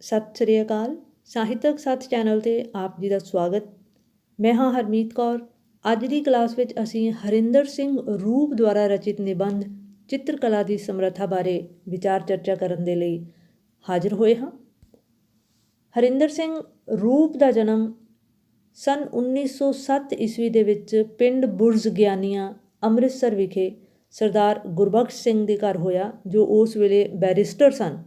ਸਤਿ ਸ੍ਰੀ ਅਕਾਲ। ਸਾਹਿਤਕ ਸੱਥ ਚੈਨਲ ਤੇ ਆਪ ਜੀ ਦਾ ਸਵਾਗਤ। ਮੈਂ ਹਾਂ ਹਰਮੀਤ ਕੌਰ। ਅੱਜ ਦੀ ਕਲਾਸ ਵਿੱਚ ਅਸੀਂ ਹਰਿੰਦਰ ਸਿੰਘ ਰੂਪ ਦੁਆਰਾ ਰਚਿਤ ਨਿਬੰਧ ਚਿੱਤਰਕਲਾ ਦੀ ਸਮਰੱਥਾ ਬਾਰੇ ਵਿਚਾਰ ਚਰਚਾ ਕਰਨ ਦੇ ਲਈ ਹਾਜ਼ਰ ਹੋਏ ਹਾਂ। ਹਰਿੰਦਰ ਸਿੰਘ ਰੂਪ ਦਾ ਜਨਮ ਸਨ 1907 ਈਸਵੀ ਦੇ ਵਿੱਚ ਪਿੰਡ ਬੁਰਜ ਗਿਆਨੀਆਂ ਅੰਮ੍ਰਿਤਸਰ ਵਿਖੇ ਸਰਦਾਰ ਗੁਰਬਖਸ਼ ਸਿੰਘ ਦੇ ਘਰ ਹੋਇਆ, ਜੋ ਉਸ ਵੇਲੇ ਬੈਰਿਸਟਰ ਸਨ।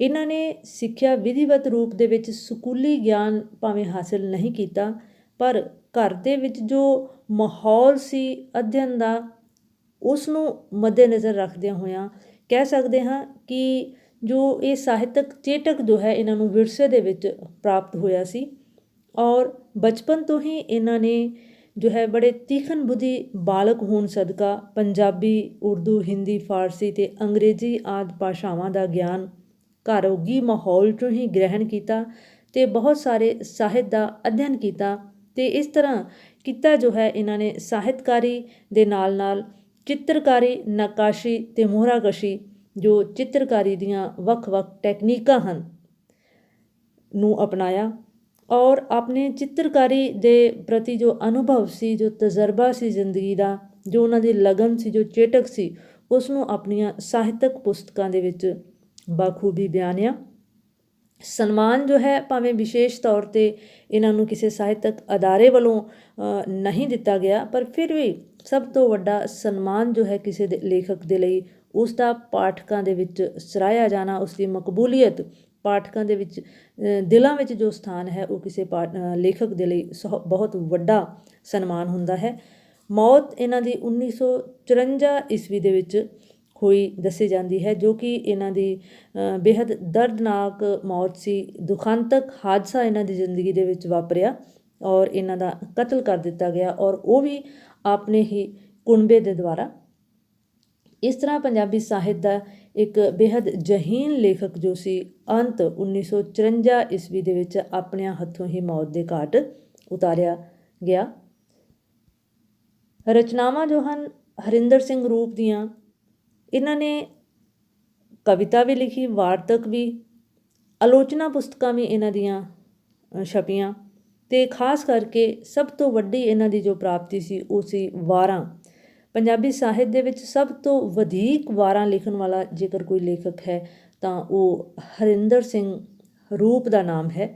ਇਹਨਾਂ ਨੇ ਸਿੱਖਿਆ ਵਿਧੀਵਤ ਰੂਪ ਦੇ ਵਿੱਚ ਸਕੂਲੀ ਗਿਆਨ ਭਾਵੇਂ ਹਾਸਲ ਨਹੀਂ ਕੀਤਾ, ਪਰ ਘਰ ਦੇ ਵਿੱਚ ਜੋ ਮਾਹੌਲ ਸੀ ਅਧਿਐਨ ਦਾ ਉਸ ਨੂੰ ਮੱਦੇਨਜ਼ਰ ਰੱਖਦਿਆਂ ਹੋਇਆਂ ਕਹਿ ਸਕਦੇ ਹਾਂ ਕਿ ਜੋ ਇਹ ਸਾਹਿਤਕ ਚੇਤਕ ਜੋ ਹੈ ਇਹਨਾਂ ਨੂੰ ਵਿਰਸੇ ਦੇ ਵਿੱਚ ਪ੍ਰਾਪਤ ਹੋਇਆ ਸੀ ਔਰ ਬਚਪਨ ਤੋਂ ਹੀ ਇਹਨਾਂ ਨੇ ਜੋ ਹੈ ਬੜੇ ਤੀਖਣ ਬੁੱਧੀ ਬਾਲਕ ਹੋਣ ਸਦਕਾ ਪੰਜਾਬੀ, ਉਰਦੂ, ਹਿੰਦੀ, ਫਾਰਸੀ ਤੇ ਅੰਗਰੇਜ਼ੀ ਆਦਿ ਭਾਸ਼ਾਵਾਂ ਦਾ ਗਿਆਨ ਘਰੋਗੀ ਮਾਹੌਲ ਚੋਂ ਹੀ ਗ੍ਰਹਿਣ ਕੀਤਾ ਤੇ ਬਹੁਤ ਸਾਰੇ ਸਾਹਿਤ ਦਾ ਅਧਿਐਨ ਕੀਤਾ ਤੇ ਇਸ ਤਰ੍ਹਾਂ ਕੀਤਾ ਜੋ ਹੈ, ਇਹਨਾਂ ਨੇ ਸਾਹਿਤਕਾਰੀ ਦੇ ਨਾਲ ਨਾਲ ਚਿੱਤਰਕਾਰੀ ਨਕਾਸ਼ੀ ਤੇ ਮੋਹਰਾਕਸ਼ੀ, ਜੋ ਚਿੱਤਰਕਾਰੀ ਦੀਆਂ ਵੱਖ-ਵੱਖ ਟੈਕਨੀਕਾਂ ਹਨ, ਨੂੰ ਅਪਣਾਇਆ ਔਰ ਆਪਣੇ ਚਿੱਤਰਕਾਰੀ ਦੇ ਪ੍ਰਤੀ ਜੋ ਅਨੁਭਵ ਸੀ, ਜੋ ਤਜਰਬਾ ਸੀ ਜ਼ਿੰਦਗੀ ਦਾ, ਜੋ ਉਹਨਾਂ ਦੀ ਲਗਨ ਸੀ, ਜੋ ਚੇਟਕ ਸੀ, ਉਸ ਨੂੰ ਆਪਣੀਆਂ ਸਾਹਿਤਕ ਪੁਸਤਕਾਂ ਦੇ ਵਿੱਚ ਬਾਖੂਬੀ ਬਿਆਨਿਆ। ਸਨਮਾਨ ਜੋ ਹੈ ਭਾਵੇਂ ਵਿਸ਼ੇਸ਼ ਤੌਰ ਤੇ ਇਹਨਾਂ ਨੂੰ ਕਿਸੇ ਸਾਹਿਤਕ ਅਦਾਰੇ ਵੱਲੋਂ ਨਹੀਂ ਦਿੱਤਾ ਗਿਆ, ਪਰ ਫਿਰ ਵੀ ਸਭ ਤੋਂ ਵੱਡਾ ਸਨਮਾਨ ਜੋ ਹੈ ਕਿਸੇ ਦੇ ਲੇਖਕ ਦੇ ਲਈ, ਉਸ ਦਾ ਪਾਠਕਾਂ ਦੇ ਵਿੱਚ ਸਰਾਇਆ ਜਾਣਾ, ਉਸ ਦੀ ਮਕਬੂਲੀਅਤ ਪਾਠਕਾਂ ਦੇ ਵਿੱਚ ਦਿਲਾਂ ਵਿੱਚ ਜੋ ਸਥਾਨ ਹੈ, ਉਹ ਕਿਸੇ ਲੇਖਕ ਦੇ ਲਈ ਬਹੁਤ ਵੱਡਾ ਸਨਮਾਨ ਹੁੰਦਾ ਹੈ। ਮੌਤ ਇਹਨਾਂ ਦੀ 1954 ਈਸਵੀ ਦੇ ਵਿੱਚ ਹੋਈ ਦੱਸੀ ਜਾਂਦੀ ਹੈ, ਜੋ ਕਿ ਇਹਨਾਂ ਦੀ ਬੇਹੱਦ ਦਰਦਨਾਕ ਮੌਤ ਸੀ, ਦੁਖਾਂਤਕ ਹਾਦਸਾ ਇਹਨਾਂ ਦੀ ਜ਼ਿੰਦਗੀ ਦੇ ਵਿੱਚ ਵਾਪਰਿਆ ਔਰ ਇਹਨਾਂ ਦਾ ਕਤਲ ਕਰ ਦਿੱਤਾ ਗਿਆ ਔਰ ਉਹ ਵੀ ਆਪਣੇ ਹੀ ਕੁਣਬੇ ਦੇ ਦੁਆਰਾ। ਇਸ ਤਰ੍ਹਾਂ ਪੰਜਾਬੀ ਸਾਹਿਤ ਦਾ ਇੱਕ ਬੇहद ਜਹੀਨ ਲੇਖਕ ਜੋ ਸੀ, ਅੰਤ 1954 ਈਸਵੀ ਦੇ ਵਿੱਚ ਆਪਣੇ ਹੱਥੋਂ ਹੀ ਮੌਤ ਦੇ ਘਾਟ ਉਤਾਰਿਆ ਗਿਆ। ਰਚਨਾਵਾਂ ਜੋ ਹਨ, ਹਰਿੰਦਰ ਸਿੰਘ ਰੂਪ ਦੀਆਂ ਇਹਨਾਂ ਨੇ ਕਵਿਤਾ ਵੀ ਲਿਖੀ, ਵਾਰਤਕ ਵੀ, ਆਲੋਚਨਾ ਪੁਸਤਕਾਂ ਵੀ ਇਹਨਾਂ ਦੀਆਂ ਛਪੀਆਂ ਤੇ ਖਾਸ ਕਰਕੇ ਸਭ ਤੋਂ ਵੱਡੀ ਇਹਨਾਂ ਦੀ ਜੋ ਪ੍ਰਾਪਤੀ ਸੀ, ਉਹ ਸੀ ਵਾਰਾਂ। ਪੰਜਾਬੀ ਸਾਹਿਤ ਦੇ ਵਿੱਚ ਸਭ ਤੋਂ ਵਧੇਕ ਵਾਰਾਂ ਲਿਖਣ ਵਾਲਾ ਜੇਕਰ ਕੋਈ ਲੇਖਕ ਹੈ, ਤਾਂ ਉਹ ਹਰਿੰਦਰ ਸਿੰਘ ਰੂਪ ਦਾ ਨਾਮ ਹੈ।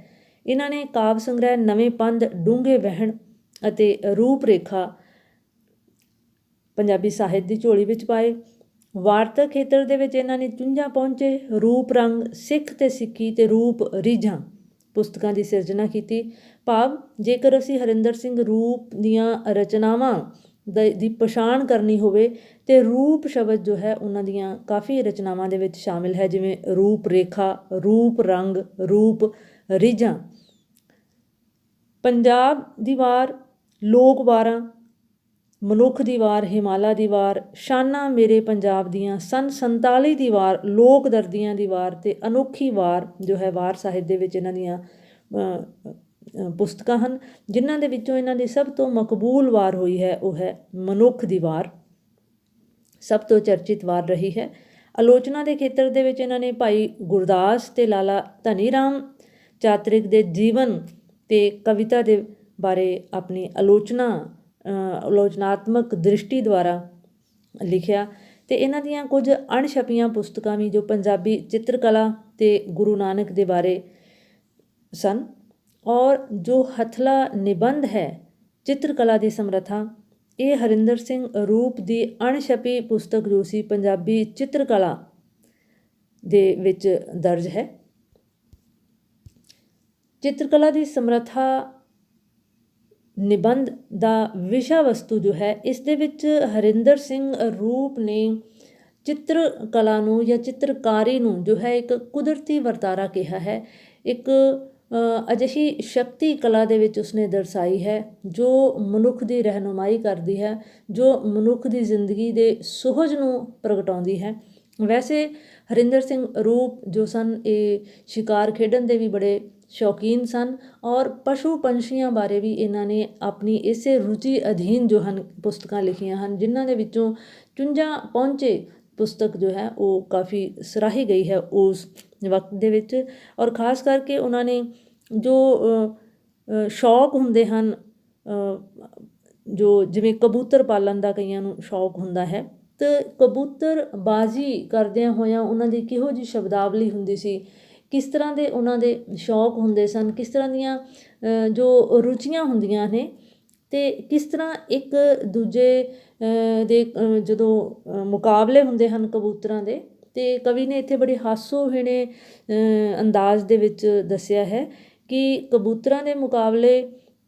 ਇਹਨਾਂ ਨੇ ਕਾਵ ਸੰਗ੍ਰਹਿ, ਨਵੇਂ ਪੰਧ, ਡੂੰਘੇ ਵਹਿਣ ਅਤੇ ਰੂਪ ਰੇਖਾ ਪੰਜਾਬੀ ਸਾਹਿਤ ਦੀ ਝੋਲੀ ਵਿੱਚ ਪਾਏ। ਵਾਰਤਕ ਖੇਤਰ ਦੇ ਵਿੱਚ ਇਹਨਾਂ ਨੇ ਚੁੰਝਾਂ ਪਹੁੰਚੇ, ਰੂਪ, ਰੰਗ, ਸਿੱਖ ਤੇ ਸਿੱਖੀ ਤੇ ਰੂਪ, ਰੀਝਾਂ ਪੁਸਤਕਾਂ ਦੀ ਸਿਰਜਣਾ ਕੀਤੀ। ਭਾਵ, ਜੇਕਰ ਅਸੀਂ ਹਰਿੰਦਰ ਸਿੰਘ ਰੂਪ ਦੀਆਂ ਰਚਨਾਵਾਂ ਦੀ ਪਛਾਣ ਕਰਨੀ ਹੋਵੇ, ਤੇ ਰੂਪ ਸ਼ਬਦ ਜੋ ਹੈ ਉਹਨਾਂ ਦੀਆਂ ਕਾਫੀ ਰਚਨਾਵਾਂ ਦੇ ਵਿੱਚ ਸ਼ਾਮਿਲ ਹੈ, ਜਿਵੇਂ ਰੂਪ ਰੇਖਾ, ਰੂਪ ਰੰਗ, ਰੂਪ ਰੀਝਾਂ। ਪੰਜਾਬ ਦੀ ਵਾਰ ਲੋਕ ਵਾਰਾਂ ਮਨੁੱਖ ਦੀ ਵਾਰ, ਹਿਮਾਲਾ ਦੀ ਵਾਰ, ਸ਼ਾਨਾ ਮੇਰੇ ਪੰਜਾਬ ਦੀਆਂ, ਸਨ 47 ਦੀ ਵਾਰ, ਲੋਕ ਦਰਦੀਆਂ ਦੀ ਵਾਰ ਤੇ ਅਨੋਖੀ ਵਾਰ ਜੋ ਹੈ ਵਾਰ ਸਾਹਿਤ ਦੇ ਵਿੱਚ ਇਹਨਾਂ ਦੀਆਂ ਪੁਸਤਕਾਂ ਹਨ, ਜਿਨ੍ਹਾਂ ਦੇ ਵਿੱਚੋਂ ਇਹਨਾਂ ਦੀ ਸਭ ਤੋਂ ਮਕਬੂਲ ਵਾਰ ਹੋਈ ਹੈ, ਉਹ ਹੈ ਮਨੁੱਖ ਦੀ ਵਾਰ। ਸਭ ਤੋਂ ਚਰਚਿਤ ਵਾਰ ਰਹੀ ਹੈ। ਆਲੋਚਨਾ ਦੇ ਖੇਤਰ ਦੇ ਵਿੱਚ ਇਹਨਾਂ ਨੇ ਭਾਈ ਗੁਰਦਾਸ ਤੇ ਲਾਲਾ ਧਨੀ ਰਾਮ ਚਾਤਰਿਕ ਦੇ ਜੀਵਨ ਤੇ ਕਵਿਤਾ ਦੇ ਬਾਰੇ ਆਪਣੀ ਆਲੋਚਨਾ ਆਲੋਚਨਾਤਮਕ ਦ੍ਰਿਸ਼ਟੀ ਦੁਆਰਾ ਲਿਖਿਆ ਅਤੇ ਇਹਨਾਂ ਦੀਆਂ ਕੁਝ ਅਣਛਪੀਆਂ ਪੁਸਤਕਾਂ ਵੀ ਜੋ ਪੰਜਾਬੀ ਚਿੱਤਰਕਲਾ ਅਤੇ ਗੁਰੂ ਨਾਨਕ ਦੇ ਬਾਰੇ ਸਨ ਔਰ ਜੋ ਹਥਲਾ ਨਿਬੰਧ ਹੈ ਚਿੱਤਰਕਲਾ ਦੀ ਸਮਰੱਥਾ, ਇਹ ਹਰਿੰਦਰ ਸਿੰਘ ਰੂਪ ਦੀ ਅਣਛਪੀ ਪੁਸਤਕ ਜੋ ਸੀ ਪੰਜਾਬੀ ਚਿੱਤਰਕਲਾ ਦੇ ਵਿੱਚ ਦਰਜ ਹੈ। ਚਿੱਤਰਕਲਾ ਦੀ ਸਮਰੱਥਾ ਨਿਬੰਧ ਦਾ ਵਿਸ਼ਾ ਵਸਤੂ ਜੋ ਹੈ, ਇਸ ਦੇ ਵਿੱਚ ਹਰਿੰਦਰ ਸਿੰਘ ਰੂਪ ਨੇ ਚਿੱਤਰ ਕਲਾ ਨੂੰ ਜਾਂ ਚਿੱਤਰਕਾਰੀ ਨੂੰ ਜੋ ਹੈ, ਇੱਕ ਕੁਦਰਤੀ ਵਰਤਾਰਾ ਕਿਹਾ ਹੈ। ਇੱਕ ਅਜਿਹੀ ਸ਼ਕਤੀ ਕਲਾ ਦੇ ਵਿੱਚ ਉਸਨੇ ਦਰਸਾਈ ਹੈ, ਜੋ ਮਨੁੱਖ ਦੀ ਰਹਿਨੁਮਾਈ ਕਰਦੀ ਹੈ, ਜੋ ਮਨੁੱਖ ਦੀ ਜ਼ਿੰਦਗੀ ਦੇ ਸੁਹਜ ਨੂੰ ਪ੍ਰਗਟਾਉਂਦੀ ਹੈ। ਵੈਸੇ ਹਰਿੰਦਰ ਸਿੰਘ ਰੂਪ ਜੋ ਸਨ, ਇਹ ਸ਼ਿਕਾਰ ਖੇਡਣ ਦੇ ਵੀ ਬੜੇ ਸ਼ੌਕੀਨ ਸਨ ਔਰ ਪਸ਼ੂ ਪੰਛੀਆਂ ਬਾਰੇ ਵੀ ਇਹਨਾਂ ਨੇ ਆਪਣੀ ਇਸੇ ਰੁਚੀ ਅਧੀਨ ਜੋ ਹਨ ਪੁਸਤਕਾਂ ਲਿਖੀਆਂ ਹਨ, ਜਿਨ੍ਹਾਂ ਦੇ ਵਿੱਚੋਂ ਚੁੰਝਾਂ ਪਹੁੰਚੇ ਪੁਸਤਕ ਜੋ ਹੈ ਉਹ ਕਾਫੀ ਸਰਾਹੀ ਗਈ ਹੈ ਉਸ ਵਕਤ ਦੇ ਵਿੱਚ ਔਰ ਖਾਸ ਕਰਕੇ ਉਹਨਾਂ ਨੇ ਜੋ ਸ਼ੌਕ ਹੁੰਦੇ ਹਨ ਜੋ ਜਿਵੇਂ ਕਬੂਤਰ ਪਾਲਣ ਦਾ ਕਈਆਂ ਨੂੰ ਸ਼ੌਕ ਹੁੰਦਾ ਹੈ, ਤੇ ਕਬੂਤਰ ਬਾਜ਼ੀ ਕਰਦਿਆਂ ਹੋਇਆਂ ਉਹਨਾਂ ਦੀ ਕਿਹੋ ਜਿਹੀ ਸ਼ਬਦਾਵਲੀ ਹੁੰਦੀ ਸੀ ਕਿਸ ਤਰ੍ਹਾਂ ਦੇ ਉਹਨਾਂ ਦੇ ਸ਼ੌਕ ਹੁੰਦੇ ਸਨ ਕਿਸ ਤਰ੍ਹਾਂ ਦੀਆਂ ਜੋ ਰੁਚੀਆਂ ਹੁੰਦੀਆਂ ਨੇ ਅਤੇ ਕਿਸ ਤਰ੍ਹਾਂ ਇੱਕ ਦੂਜੇ ਦੇ ਜਦੋਂ ਮੁਕਾਬਲੇ ਹੁੰਦੇ ਹਨ ਕਬੂਤਰਾਂ ਦੇ ਅਤੇ ਕਵੀ ਨੇ ਇੱਥੇ ਬੜੇ ਹਾਸੋਹੀਣੇ ਅ, ਅੰਦਾਜ਼ ਦੇ ਵਿੱਚ ਦੱਸਿਆ ਹੈ ਕਿ ਕਬੂਤਰਾਂ ਦੇ ਮੁਕਾਬਲੇ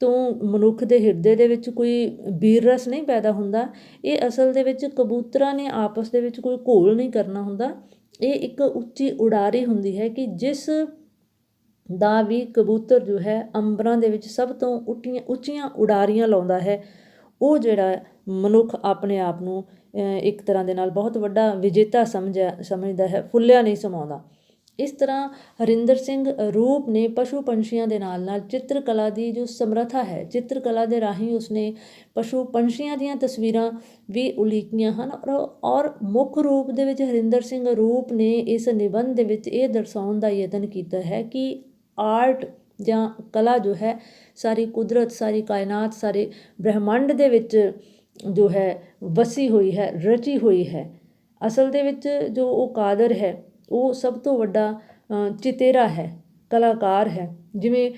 ਤੋਂ ਮਨੁੱਖ ਦੇ ਹਿਰਦੇ ਦੇ ਵਿੱਚ ਕੋਈ ਬੀਰ ਰਸ ਨਹੀਂ ਪੈਦਾ ਹੁੰਦਾ ਇਹ ਅਸਲ ਦੇ ਵਿੱਚ ਕਬੂਤਰਾਂ ਨੇ ਆਪਸ ਦੇ ਵਿੱਚ ਕੋਈ ਘੋਲ ਨਹੀਂ ਕਰਨਾ ਹੁੰਦਾ ਇਹ ਇੱਕ ਉੱਚੀ ਉਡਾਰੀ ਹੁੰਦੀ ਹੈ ਕਿ ਜਿਸ ਦਾ ਵੀ ਕਬੂਤਰ ਜੋ ਹੈ ਅੰਬਰਾਂ ਦੇ ਵਿੱਚ ਸਭ ਤੋਂ ਉੱਟੀਆਂ, ਉੱਚੀਆਂ ਉਡਾਰੀਆਂ ਲਾਉਂਦਾ ਹੈ। ਉਹ ਜਿਹੜਾ ਮਨੁੱਖ ਆਪਣੇ ਆਪ ਨੂੰ ਇੱਕ ਤਰ੍ਹਾਂ ਦੇ ਨਾਲ ਬਹੁਤ ਵੱਡਾ ਵਿਜੇਤਾ ਸਮਝਿਆ, ਸਮਝਦਾ ਹੈ, ਫੁੱਲਿਆ ਨਹੀਂ ਸਮਾਉਂਦਾ। ਇਸ ਤਰ੍ਹਾਂ ਹਰਿੰਦਰ ਸਿੰਘ ਰੂਪ ਨੇ ਪਸ਼ੂ ਪੰਛੀਆਂ ਦੇ ਨਾਲ ਨਾਲ ਚਿੱਤਰਕਲਾ ਦੀ ਜੋ ਸਮਰੱਥਾ ਹੈ, ਚਿੱਤਰਕਲਾ ਦੇ ਰਾਹੀਂ ਉਸਨੇ ਪਸ਼ੂ ਪੰਛੀਆਂ ਦੀਆਂ ਤਸਵੀਰਾਂ ਵੀ ਉਲੀਕੀਆਂ ਹਨ ਔਰ ਔਰ ਮੁੱਖ ਰੂਪ ਦੇ ਵਿੱਚ ਹਰਿੰਦਰ ਸਿੰਘ ਰੂਪ ਨੇ ਇਸ ਨਿਬੰਧ ਦੇ ਵਿੱਚ ਇਹ ਦਰਸਾਉਣ ਦਾ ਯਤਨ ਕੀਤਾ ਹੈ ਕਿ ਆਰਟ ਜਾਂ ਕਲਾ ਜੋ ਹੈ, ਸਾਰੀ ਕੁਦਰਤ, ਸਾਰੀ ਕਾਇਨਾਤ, ਸਾਰੇ ਬ੍ਰਹਿਮੰਡ ਦੇ ਵਿੱਚ ਜੋ ਹੈ, ਵਸੀ ਹੋਈ ਹੈ, ਰਚੀ ਹੋਈ ਹੈ। ਅਸਲ ਦੇ ਵਿੱਚ ਜੋ ਉਹ ਕਾਦਰ ਹੈ ਉਹ ਸਭ ਤੋਂ ਵੱਡਾ ਚਿਤੇਰਾ ਹੈ, ਕਲਾਕਾਰ ਹੈ। ਜਿਵੇਂ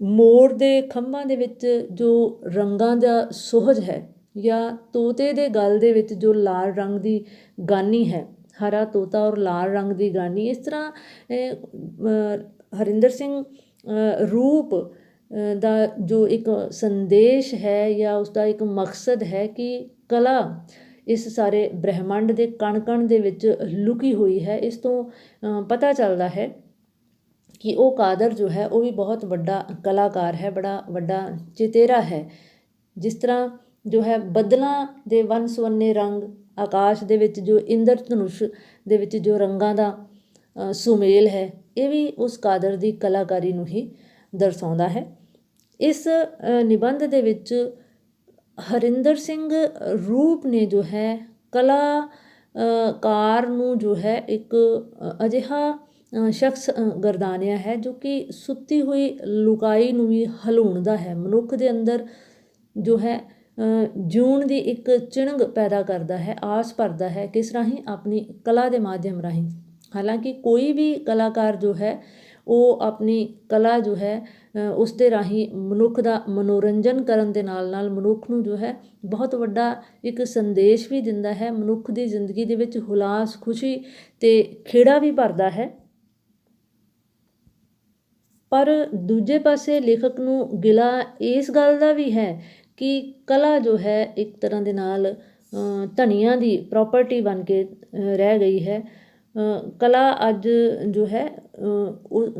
ਮੋਰ ਦੇ ਖੰਭਾਂ ਦੇ ਵਿੱਚ ਜੋ ਰੰਗਾਂ ਦਾ ਸੁਹਜ ਹੈ ਜਾਂ ਤੋਤੇ ਦੇ ਗਲ ਦੇ ਵਿੱਚ ਜੋ ਲਾਲ ਰੰਗ ਦੀ ਗਾਨੀ ਹੈ, ਹਰਾ ਤੋਤਾ ਔਰ ਲਾਲ ਰੰਗ ਦੀ ਗਾਨੀ, ਇਸ ਤਰ੍ਹਾਂ ਹਰਿੰਦਰ ਸਿੰਘ ਰੂਪ ਦਾ ਜੋ ਇੱਕ ਸੰਦੇਸ਼ ਹੈ ਜਾਂ ਉਸ ਦਾ ਇੱਕ ਮਕਸਦ ਹੈ ਕਿ ਕਲਾ ਇਸ ਸਾਰੇ ਬ੍ਰਹਿਮੰਡ ਦੇ ਕਣ-ਕਣ ਦੇ ਵਿੱਚ ਲੁਕੀ ਹੋਈ ਹੈ। ਇਸ ਤੋਂ ਪਤਾ ਚੱਲਦਾ ਹੈ ਕਿ ਉਹ ਕਾਦਰ ਜੋ ਹੈ, ਉਹ ਵੀ ਬਹੁਤ ਵੱਡਾ ਕਲਾਕਾਰ ਹੈ, ਬੜਾ ਵੱਡਾ ਚਿਤੇਰਾ ਹੈ। ਜਿਸ ਤਰ੍ਹਾਂ ਜੋ ਹੈ, ਬੱਦਲਾਂ ਦੇ ਵੰਨ ਸੁਵੰਨੇ ਰੰਗ, ਆਕਾਸ਼ ਦੇ ਵਿੱਚ ਜੋ ਇੰਦਰ ਧਨੁਸ਼ ਦੇ ਵਿੱਚ ਜੋ ਰੰਗਾਂ ਦਾ ਸੁਮੇਲ ਹੈ, ਇਹ ਵੀ ਉਸ ਕਾਦਰ ਦੀ ਕਲਾਕਾਰੀ ਨੂੰ ਹੀ ਦਰਸਾਉਂਦਾ ਹੈ। ਇਸ ਨਿਬੰਧ ਦੇ ਵਿੱਚ ਹਰਿੰਦਰ ਸਿੰਘ ਰੂਪ ਨੇ ਜੋ ਹੈ ਕਲਾ ਕਾਰ ਨੂੰ ਜੋ ਹੈ ਇੱਕ ਅਜਿਹਾ ਸ਼ਖਸ ਗਰਦਾਨਿਆ ਹੈ ਜੋ ਕਿ ਸੁੱਤੀ ਹੋਈ ਲੁਕਾਈ ਨੂੰ ਵੀ ਹਲੂਣਦਾ ਹੈ। ਮਨੁੱਖ ਦੇ ਅੰਦਰ ਜੋ ਹੈ ਅ, ਦੀ ਇੱਕ ਚਿਣਗ ਪੈਦਾ ਕਰਦਾ ਹੈ ਆਸ ਭਰਦਾ ਹੈ ਕਿਸ ਰਾਹੀਂ? ਆਪਣੀ ਕਲਾ ਦੇ ਮਾਧਿਅਮ ਰਾਹੀਂ। ਹਾਲਾਂਕਿ ਕੋਈ ਵੀ ਕਲਾਕਾਰ ਜੋ ਹੈ ਉਹ ਆਪਣੀ ਕਲਾ ਜੋ ਹੈ ਉਸ ਦੇ ਰਾਹੀਂ ਮਨੁੱਖ ਦਾ ਮਨੋਰੰਜਨ ਕਰਨ ਦੇ ਨਾਲ ਨਾਲ ਮਨੁੱਖ ਨੂੰ ਜੋ ਹੈ ਬਹੁਤ ਵੱਡਾ ਇੱਕ ਸੰਦੇਸ਼ ਵੀ ਦਿੰਦਾ ਹੈ ਮਨੁੱਖ ਦੀ ਜ਼ਿੰਦਗੀ ਦੇ ਵਿੱਚ ਹੁਲਾਸ ਖੁਸ਼ੀ ਤੇ ਖੇੜਾ ਵੀ ਭਰਦਾ ਹੈ। ਪਰ ਦੂਜੇ ਪਾਸੇ ਲੇਖਕ ਨੂੰ ਗਿਲਾ ਇਸ ਗੱਲ ਦਾ ਵੀ ਹੈ ਕਿ ਕਲਾ ਜੋ ਹੈ ਇੱਕ ਤਰ੍ਹਾਂ ਦੇ ਨਾਲ ਅ, ਧਨੀਆਂ ਦੀ ਪ੍ਰਾਪਰਟੀ ਬਣ ਕੇ ਰਹਿ ਗਈ ਹੈ। ਕਲਾ ਅੱਜ ਜੋ ਹੈ ਅ,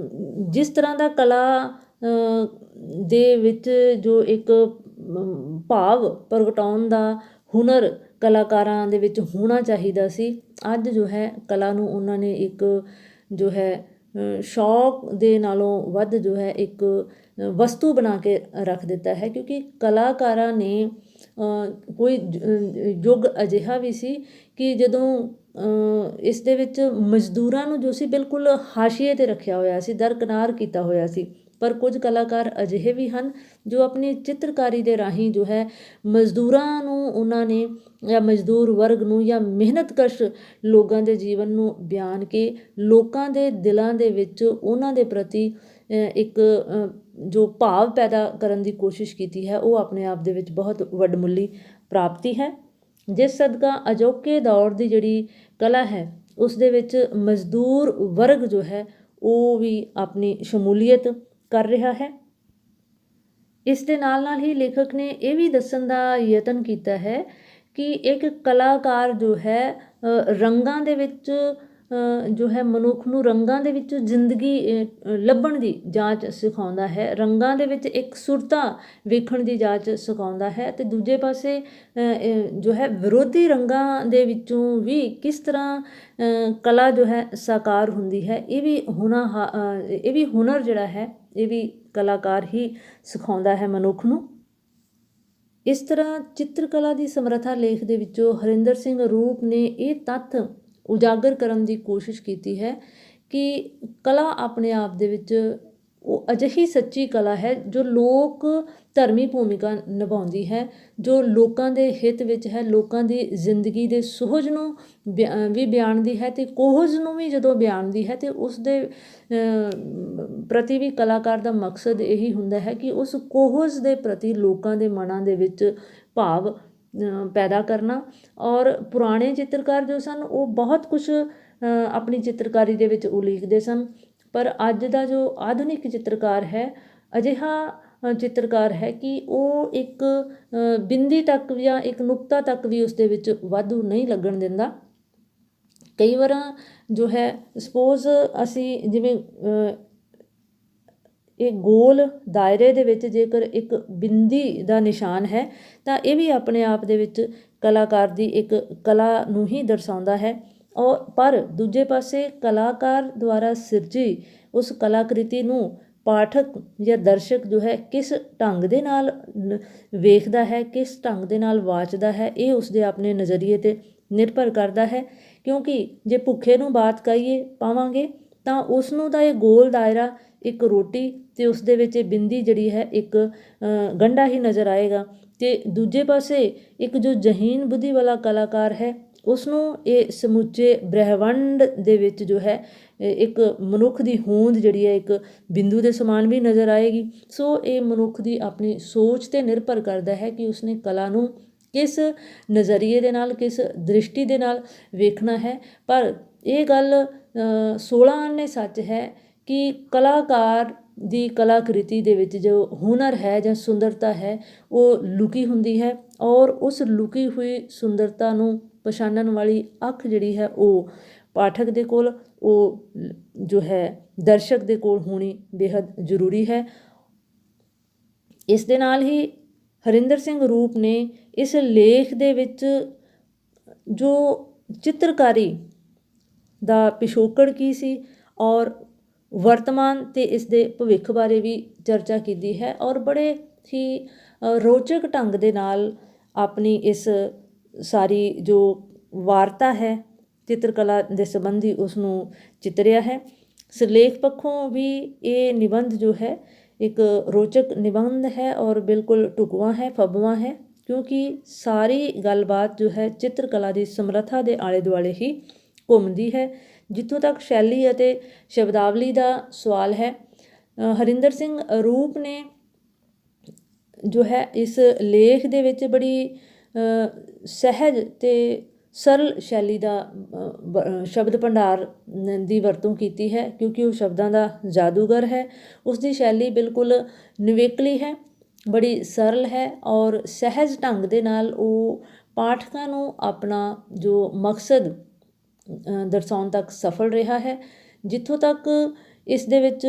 ਜਿਸ ਤਰ੍ਹਾਂ ਦਾ ਕਲਾ ਦੇ ਵਿੱਚ ਜੋ ਇੱਕ ਭਾਵ ਪ੍ਰਗਟਾਉਣ ਦਾ ਹੁਨਰ ਕਲਾਕਾਰਾਂ ਦੇ ਵਿੱਚ ਹੋਣਾ ਚਾਹੀਦਾ ਸੀ ਅੱਜ ਜੋ ਹੈ ਕਲਾ ਨੂੰ ਉਹਨਾਂ ਨੇ ਇੱਕ ਜੋ ਹੈ ਸ਼ੌਕ ਦੇ ਨਾਲੋਂ ਵੱਧ ਜੋ ਹੈ ਇੱਕ ਵਸਤੂ ਬਣਾ ਕੇ ਰੱਖ ਦਿੱਤਾ ਹੈ ਕਿਉਂਕਿ ਕਲਾਕਾਰਾਂ ਨੇ ਕੋਈ ਯੁੱਗ ਅਜਿਹਾ ਵੀ ਸੀ ਕਿ ਜਦੋਂ ਇਸ ਦੇ ਵਿੱਚ ਮਜ਼ਦੂਰਾਂ ਨੂੰ ਜੋ ਸੀ ਬਿਲਕੁਲ ਹਾਸ਼ੀਏ ਤੇ ਰੱਖਿਆ ਹੋਇਆ ਸੀ, ਦਰਕਨਾਰ ਕੀਤਾ ਹੋਇਆ ਸੀ। ਪਰ ਕੁਝ ਕਲਾਕਾਰ ਅਜਿਹੇ ਵੀ ਹਨ ਜੋ ਆਪਣੀ ਚਿੱਤਰਕਾਰੀ ਦੇ ਰਾਹੀਂ ਜੋ ਹੈ ਮਜ਼ਦੂਰਾਂ ਨੂੰ ਉਹਨਾਂ ਨੇ ਜਾਂ ਮਜ਼ਦੂਰ ਵਰਗ ਨੂੰ ਜਾਂ ਮਿਹਨਤਕਸ਼ ਲੋਕਾਂ ਦੇ ਜੀਵਨ ਨੂੰ ਬਿਆਨ ਕੇ ਲੋਕਾਂ ਦੇ ਦਿਲਾਂ ਦੇ ਵਿੱਚ ਉਹਨਾਂ ਦੇ ਪ੍ਰਤੀ ਇੱਕ ਜੋ ਭਾਵ ਪੈਦਾ ਕਰਨ ਦੀ ਕੋਸ਼ਿਸ਼ ਕੀਤੀ ਹੈ, ਉਹ ਆਪਣੇ ਆਪ ਦੇ ਵਿੱਚ ਬਹੁਤ ਵੱਡਮੁੱਲੀ ਪ੍ਰਾਪਤੀ ਹੈ। ਜਿਸ ਸਦਕਾ ਅਜੋਕੇ ਦੌਰ ਦੀ ਜਿਹੜੀ ਕਲਾ ਹੈ, ਉਸ ਦੇ ਵਿੱਚ ਮਜ਼ਦੂਰ ਵਰਗ ਜੋ ਹੈ, ਉਹ ਵੀ ਆਪਣੀ ਸ਼ਮੂਲੀਅਤ ਕਰ ਰਿਹਾ ਹੈ। ਇਸ ਦੇ ਨਾਲ ਨਾਲ ਹੀ ਲੇਖਕ ਨੇ ਇਹ ਵੀ ਦੱਸਣ ਦਾ ਯਤਨ ਕੀਤਾ ਹੈ ਕਿ ਇੱਕ ਕਲਾਕਾਰ ਜੋ ਹੈ ਰੰਗਾਂ ਦੇ ਵਿੱਚ ਜੋ ਹੈ ਮਨੁੱਖ ਨੂੰ ਰੰਗਾਂ ਦੇ ਵਿੱਚ ਜ਼ਿੰਦਗੀ ਲੱਭਣ ਦੀ ਜਾਂਚ ਸਿਖਾਉਂਦਾ ਹੈ। ਰੰਗਾਂ ਦੇ ਵਿੱਚ ਇੱਕ ਸੁਰਤਾ ਵੇਖਣ ਦੀ ਜਾਂਚ ਸਿਖਾਉਂਦਾ ਹੈ ਤੇ ਦੂਜੇ ਪਾਸੇ ਜੋ ਹੈ ਵਿਰੋਧੀ ਰੰਗਾਂ ਦੇ ਵਿੱਚੋਂ ਵੀ ਕਿਸ ਤਰ੍ਹਾਂ ਕਲਾ ਜੋ ਹੈ ਸਾਕਾਰ ਹੁੰਦੀ ਹੈ, ਇਹ ਵੀ ਹੁਣਾ ਇਹ ਵੀ ਹੁਨਰ ਜਿਹੜਾ ਹੈ, ਇਹ ਵੀ ਕਲਾਕਾਰ ਹੀ ਸਿਖਾਉਂਦਾ ਹੈ ਮਨੁੱਖ ਨੂੰ। ਇਸ ਤਰ੍ਹਾਂ ਚਿੱਤਰਕਲਾ ਦੀ ਸਮਰੱਥਾ ਲੇਖ ਦੇ ਵਿੱਚੋਂ ਹਰਿੰਦਰ ਸਿੰਘ ਰੂਪ ਨੇ ਇਹ ਤੱਥ ਉਜਾਗਰ ਕਰਨ ਦੀ ਕੋਸ਼ਿਸ਼ ਕੀਤੀ ਹੈ ਕਿ ਕਲਾ ਆਪਣੇ ਆਪ ਦੇ ਵਿੱਚ ਉਹ ਅਜਿਹੀ ਸੱਚੀ ਕਲਾ ਹੈ ਜੋ ਲੋਕ ਧਰਮੀ ਭੂਮਿਕਾ ਨਿਭਾਉਂਦੀ ਹੈ, ਜੋ ਲੋਕਾਂ ਦੇ ਹਿੱਤ ਵਿੱਚ ਹੈ, ਲੋਕਾਂ ਦੀ ਜ਼ਿੰਦਗੀ ਦੇ ਸੁਹਜ ਨੂੰ ਬਿਆ- ਵੀ ਬਿਆਨਦੀ ਹੈ ਤੇ ਕੋਹਜ ਨੂੰ ਵੀ ਜਦੋਂ ਬਿਆਨਦੀ ਹੈ ਤੇ ਉਸ ਦੇ ਪ੍ਰਤੀ ਵੀ ਕਲਾਕਾਰ ਦਾ ਮਕਸਦ ਇਹੀ ਹੁੰਦਾ ਹੈ ਕਿ ਉਸ ਕੋਹਜ ਦੇ ਪ੍ਰਤੀ ਲੋਕਾਂ ਦੇ ਮਨਾਂ ਦੇ ਵਿੱਚ ਭਾਵ ਪੈਦਾ ਕਰਨਾ। ਔਰ ਪੁਰਾਣੇ ਚਿੱਤਰਕਾਰ ਜੋ ਸਨ, ਉਹ ਬਹੁਤ ਕੁਛ ਆਪਣੀ ਚਿੱਤਰਕਾਰੀ ਦੇ ਵਿੱਚ ਉਲੀਕਦੇ ਸਨ। ਪਰ ਅੱਜ ਦਾ ਜੋ ਆਧੁਨਿਕ ਚਿੱਤਰਕਾਰ ਹੈ, ਅਜਿਹਾ ਚਿੱਤਰਕਾਰ ਹੈ ਕਿ ਉਹ ਇੱਕ ਬਿੰਦੀ ਤੱਕ ਜਾਂ ਇੱਕ ਨੁਕਤਾ ਤੱਕ ਵੀ ਉਸ ਦੇ ਵਿੱਚ ਵਾਧੂ ਨਹੀਂ ਲੱਗਣ ਦਿੰਦਾ। ਕਈ ਵਾਰ ਜੋ ਹੈ ਸਪੋਜ਼ ਅਸੀਂ ਜਿਵੇਂ ਇਹ ਗੋਲ ਦਾਇਰੇ ਦੇ ਵਿੱਚ ਜੇਕਰ ਇੱਕ ਬਿੰਦੀ ਦਾ ਨਿਸ਼ਾਨ ਹੈ, ਤਾਂ ਇਹ ਵੀ ਆਪਣੇ ਆਪ ਦੇ ਵਿੱਚ ਕਲਾਕਾਰ ਦੀ ਇੱਕ ਕਲਾ ਨੂੰ ਹੀ ਦਰਸਾਉਂਦਾ ਹੈ। ਔਰ, ਪਰ ਦੂਜੇ ਪਾਸੇ ਕਲਾਕਾਰ ਦੁਆਰਾ ਸਿਰਜੀ ਉਸ ਕਲਾਕ੍ਰਿਤੀ ਨੂੰ ਪਾਠਕ ਜਾਂ ਦਰਸ਼ਕ ਜੋ ਹੈ, ਕਿਸ ਢੰਗ ਦੇ ਨਾਲ ਵੇਖਦਾ ਹੈ, ਕਿਸ ਢੰਗ ਦੇ ਨਾਲ ਵਾਚਦਾ ਹੈ, ਇਹ ਉਸ ਦੇ ਆਪਣੇ ਨਜ਼ਰੀਏ ਤੇ ਨਿਰਭਰ ਕਰਦਾ ਹੈ। ਕਿਉਂਕਿ ਜੇ ਭੁੱਖੇ ਨੂੰ ਬਾਤ ਕਹੀਏ ਪਾਵਾਂਗੇ, ਤਾਂ ਉਸ ਨੂੰ ਤਾਂ ਇਹ ਗੋਲ ਦਾਇਰਾ ਇੱਕ ਰੋਟੀ ਤੇ ਉਸ ਦੇ ਵਿੱਚ ਇਹ ਬਿੰਦੀ ਜਿਹੜੀ ਹੈ ਇੱਕ ਗੰਢਾ ਹੀ ਨਜ਼ਰ ਆਏਗਾ। ਤੇ ਦੂਜੇ ਪਾਸੇ ਇੱਕ ਜੋ ਜਹੀਨ ਬੁੱਧੀ ਵਾਲਾ ਕਲਾਕਾਰ ਹੈ ਉਸ ਨੂੰ ਇਹ ਸਮੁੱਚੇ ਬ੍ਰਹਿਮੰਡ ਦੇ ਵਿੱਚ ਜੋ ਹੈ ਇੱਕ ਮਨੁੱਖ ਦੀ ਹੋਂਦ ਜਿਹੜੀ ਹੈ ਇੱਕ ਬਿੰਦੂ ਦੇ ਸਮਾਨ ਵੀ ਨਜ਼ਰ ਆਏਗੀ। ਸੋ ਇਹ ਮਨੁੱਖ ਦੀ ਆਪਣੀ ਸੋਚ ਤੇ ਨਿਰਭਰ ਕਰਦਾ ਹੈ ਕਿ ਉਸਨੇ ਕਲਾ ਨੂੰ ਕਿਸ ਨਜ਼ਰੀਏ ਦੇ ਨਾਲ ਕਿਸ ਦ੍ਰਿਸ਼ਟੀ ਦੇ ਨਾਲ ਵੇਖਣਾ ਹੈ। ਪਰ ਇਹ ਗੱਲ ਅ, 16 ਆਨੇ ਸੱਚ ਹੈ ਕਿ ਕਲਾਕਾਰ ਦੀ ਕਲਾਕ੍ਰਿਤੀ ਦੇ ਵਿੱਚ ਜੋ ਹੁਨਰ ਹੈ ਜਾਂ ਸੁੰਦਰਤਾ ਹੈ, ਉਹ ਲੁਕੀ ਹੁੰਦੀ ਹੈ ਔਰ ਉਸ ਲੁਕੀ ਹੋਈ ਸੁੰਦਰਤਾ ਨੂੰ ਪਛਾਣਨ ਵਾਲੀ ਅੱਖ ਜਿਹੜੀ ਹੈ, ਉਹ ਪਾਠਕ ਦੇ ਕੋਲ, ਉਹ ਜੋ ਹੈ, ਦਰਸ਼ਕ ਦੇ ਕੋਲ ਹੋਣੀ ਬੇहद ਜ਼ਰੂਰੀ ਹੈ। ਇਸ ਦੇ ਨਾਲ ਹੀ ਹਰਿੰਦਰ ਸਿੰਘ ਰੂਪ ਨੇ ਇਸ ਲੇਖ ਦੇ ਵਿੱਚ ਜੋ ਚਿੱਤਰਕਾਰੀ ਦਾ ਪਿਛੋਕੜ ਕੀ ਸੀ ਔਰ ਵਰਤਮਾਨ ਅਤੇ ਇਸ ਦੇ ਭਵਿੱਖ ਬਾਰੇ ਵੀ ਚਰਚਾ ਕੀਤੀ ਹੈ ਔਰ ਬੜੇ ਹੀ ਰੋਚਕ ਢੰਗ ਦੇ ਨਾਲ ਆਪਣੀ ਇਸ ਸਾਰੀ ਜੋ ਵਾਰਤਾ ਹੈ, ਚਿੱਤਰਕਲਾ ਦੇ ਸੰਬੰਧੀ ਉਸ ਨੂੰ ਚਿਤਰਿਆ ਹੈ। ਸਿਰਲੇਖ ਪੱਖੋਂ ਵੀ ਇਹ ਨਿਬੰਧ ਜੋ ਹੈ, ਇੱਕ ਰੋਚਕ ਨਿਬੰਧ ਹੈ ਔਰ ਬਿਲਕੁਲ ਢੁਕਵਾਂ ਹੈ, ਫੱਬਵਾਂ ਹੈ, ਕਿਉਂਕਿ ਸਾਰੀ ਗੱਲਬਾਤ ਜੋ ਹੈ ਚਿੱਤਰਕਲਾ ਦੀ ਸਮਰੱਥਾ ਦੇ ਆਲੇ ਦੁਆਲੇ ਹੀ ਘੁੰਮਦੀ ਹੈ। ਜਿੱਥੋਂ ਤੱਕ ਸ਼ੈਲੀ ਅਤੇ ਸ਼ਬਦਾਵਲੀ ਦਾ ਸਵਾਲ ਹੈ ਹਰਿੰਦਰ ਸਿੰਘ ਰੂਪ ਨੇ ਜੋ ਹੈ ਇਸ ਲੇਖ ਦੇ ਵਿੱਚ ਬੜੀ ਸਹਿਜ ਤੇ ਸਰਲ ਸ਼ੈਲੀ ਦਾ ਸ਼ਬਦ ਭੰਡਾਰ ਦੀ ਵਰਤੋਂ ਕੀਤੀ ਹੈ, ਕਿਉਂਕਿ ਉਹ ਸ਼ਬਦਾਂ ਦਾ ਜਾਦੂਗਰ ਹੈ। ਉਸ ਦੀ ਸ਼ੈਲੀ ਬਿਲਕੁਲ ਨਿਵੇਕਲੀ ਹੈ, ਬੜੀ ਸਰਲ ਹੈ ਔਰ ਸਹਿਜ ਢੰਗ ਦੇ ਨਾਲ ਉਹ ਪਾਠਕਾਂ ਨੂੰ ਆਪਣਾ ਜੋ ਮਕਸਦ ਦਰਸਾਉਣ ਤੱਕ ਸਫਲ ਰਿਹਾ ਹੈ, ਜਿੱਥੋਂ ਤੱਕ ਇਸ ਦੇ ਵਿੱਚ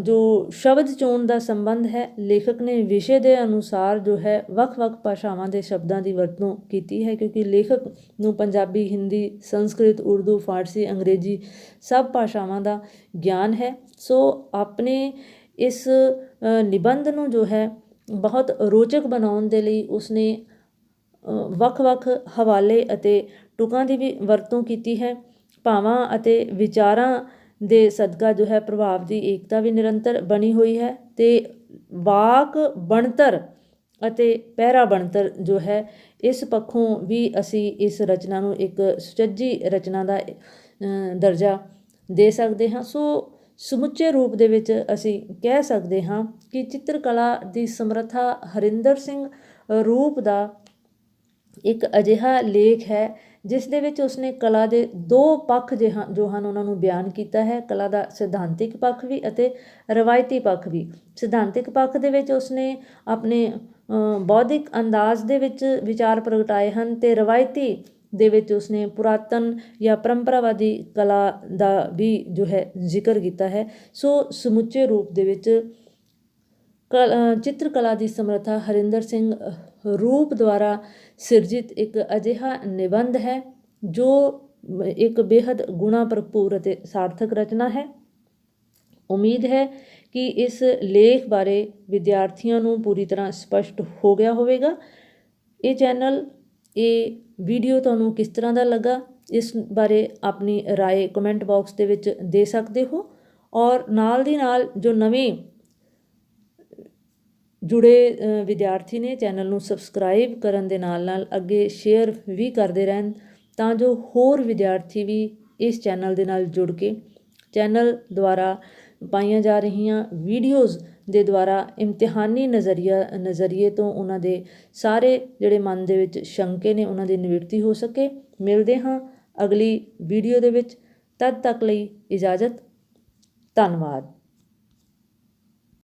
ਜੋ ਸ਼ਬਦ ਚੋਣ ਦਾ ਸੰਬੰਧ ਹੈ, ਲੇਖਕ ਨੇ ਵਿਸ਼ੇ ਦੇ ਅਨੁਸਾਰ ਜੋ ਹੈ, ਵੱਖ-ਵੱਖ ਭਾਸ਼ਾਵਾਂ ਦੇ ਸ਼ਬਦਾਂ ਦੀ ਵਰਤੋਂ ਕੀਤੀ ਹੈ, ਕਿਉਂਕਿ ਲੇਖਕ ਨੂੰ ਪੰਜਾਬੀ, ਹਿੰਦੀ, ਸੰਸਕ੍ਰਿਤ, ਉਰਦੂ, ਫਾਰਸੀ, ਅੰਗਰੇਜ਼ੀ ਸਭ ਭਾਸ਼ਾਵਾਂ ਦਾ ਗਿਆਨ ਹੈ। ਸੋ ਆਪਣੇ ਇਸ ਨਿਬੰਧ ਨੂੰ ਜੋ ਹੈ, ਬਹੁਤ ਰੋਚਕ ਬਣਾਉਣ ਦੇ ਲਈ ਉਸਨੇ ਵੱਖ-ਵੱਖ ਹਵਾਲੇ ਅਤੇ ਤੁਕਾਂ ਦੀ ਵੀ ਵਰਤੋਂ ਕੀਤੀ ਹੈ। ਭਾਵਾਂ ਅਤੇ ਵਿਚਾਰਾਂ ਦੇ ਸਦਕਾ ਜੋ ਹੈ, ਪ੍ਰਭਾਵ ਦੀ ਏਕਤਾ ਵੀ ਨਿਰੰਤਰ ਬਣੀ ਹੋਈ ਹੈ ਤੇ ਵਾਕ ਬਣਤਰ ਅਤੇ ਪਹਿਰਾ ਬਣਤਰ ਜੋ ਹੈ, ਇਸ ਪੱਖੋਂ ਵੀ ਅਸੀਂ ਇਸ ਰਚਨਾ ਨੂੰ ਇੱਕ ਸੁਚੱਜੀ ਰਚਨਾ ਦਾ ਦਰਜਾ ਦੇ ਸਕਦੇ ਹਾਂ। ਸੋ ਸਮੁੱਚੇ ਰੂਪ ਦੇ ਵਿੱਚ ਅਸੀਂ ਕਹਿ ਸਕਦੇ ਹਾਂ ਕਿ ਚਿੱਤਰਕਲਾ ਦੀ ਸਮਰੱਥਾ ਹਰਿੰਦਰ ਸਿੰਘ ਰੂਪ ਦਾ ਇੱਕ ਅਜਿਹਾ ਲੇਖ ਹੈ ਜਿਸ ਦੇ ਵਿੱਚ ਉਸਨੇ ਕਲਾ ਦੇ ਦੋ ਪੱਖ ਜੇ ਹਨ ਜੋ ਹਨ ਉਹਨਾਂ ਨੂੰ ਬਿਆਨ ਕੀਤਾ ਹੈ। ਕਲਾ ਦਾ ਸਿਧਾਂਤਿਕ ਪੱਖ ਵੀ ਅਤੇ ਰਵਾਇਤੀ ਪੱਖ ਵੀ। ਸਿਧਾਂਤਿਕ ਪੱਖ ਦੇ ਵਿੱਚ ਉਸਨੇ ਆਪਣੇ ਬੌਧਿਕ ਅੰਦਾਜ਼ ਦੇ ਵਿੱਚ ਵਿਚਾਰ ਪ੍ਰਗਟਾਏ ਹਨ ਤੇ ਰਵਾਇਤੀ ਦੇ ਵਿੱਚ ਉਸਨੇ ਪੁਰਾਤਨ ਜਾਂ ਪਰੰਪਰਾਵਾਦੀ ਕਲਾ ਦਾ ਵੀ ਜੋ ਹੈ ਜ਼ਿਕਰ ਕੀਤਾ ਹੈ। ਸੋ ਸਮੁੱਚੇ ਰੂਪ ਦੇ ਵਿੱਚ ਚਿੱਤਰਕਲਾ ਦੀ ਸਮਰੱਥਾ ਹਰਿੰਦਰ ਸਿੰਘ ਰੂਪ ਦੁਆਰਾ ਸਿਰਜਿਤ ਇੱਕ ਅਜਿਹਾ ਨਿਬੰਧ ਹੈ, ਜੋ ਇੱਕ ਬੇहद ਗੁਣਾ ਭਰਪੂਰ ਅਤੇ ਸਾਰਥਕ ਰਚਨਾ ਹੈ। ਉਮੀਦ ਹੈ ਕਿ ਇਸ ਲੇਖ ਬਾਰੇ ਵਿਦਿਆਰਥੀਆਂ ਨੂੰ ਪੂਰੀ ਤਰ੍ਹਾਂ ਸਪਸ਼ਟ ਹੋ ਗਿਆ ਹੋਵੇਗਾ। ਇਹ ਚੈਨਲ, ਇਹ ਵੀਡੀਓ ਤੁਹਾਨੂੰ ਕਿਸ ਤਰ੍ਹਾਂ ਦਾ ਲੱਗਾ, ਇਸ ਬਾਰੇ ਆਪਣੀ رائے ਕਮੈਂਟ ਬਾਕਸ ਦੇ ਵਿੱਚ ਦੇ ਸਕਦੇ ਹੋ। ਔਰ ਨਾਲ ਦੀ ਨਾਲ ਜੋ ਨਵੇਂ ਜੁੜੇ ਵਿਦਿਆਰਥੀ ਨੇ ਚੈਨਲ ਨੂੰ ਸਬਸਕ੍ਰਾਈਬ ਕਰਨ ਦੇ ਨਾਲ ਨਾਲ ਅੱਗੇ ਸ਼ੇਅਰ ਵੀ ਕਰਦੇ ਰਹਿਣ ਤਾਂ ਜੋ ਹੋਰ ਵਿਦਿਆਰਥੀ ਵੀ ਇਸ ਚੈਨਲ ਦੇ ਨਾਲ ਜੁੜ ਕੇ ਚੈਨਲ ਦੁਆਰਾ ਪਾਈਆਂ ਜਾ ਰਹੀਆਂ ਵੀਡੀਓਜ਼ ਦੇ ਦੁਆਰਾ ਇਮਤਿਹਾਨੀ ਨਜ਼ਰੀਆ, ਨਜ਼ਰੀਏ ਤੋਂ ਉਹਨਾਂ ਦੇ ਸਾਰੇ ਜਿਹੜੇ ਮਨ ਦੇ ਵਿੱਚ ਸ਼ੰਕੇ ਨੇ ਉਹਨਾਂ ਦੀ ਨਿਵਰਤੀ ਹੋ ਸਕੇ। ਮਿਲਦੇ ਹਾਂ ਅਗਲੀ ਵੀਡੀਓ ਦੇ ਵਿੱਚ। ਤਦ ਤੱਕ ਲਈ ਇਜਾਜ਼ਤ। ਧੰਨਵਾਦ।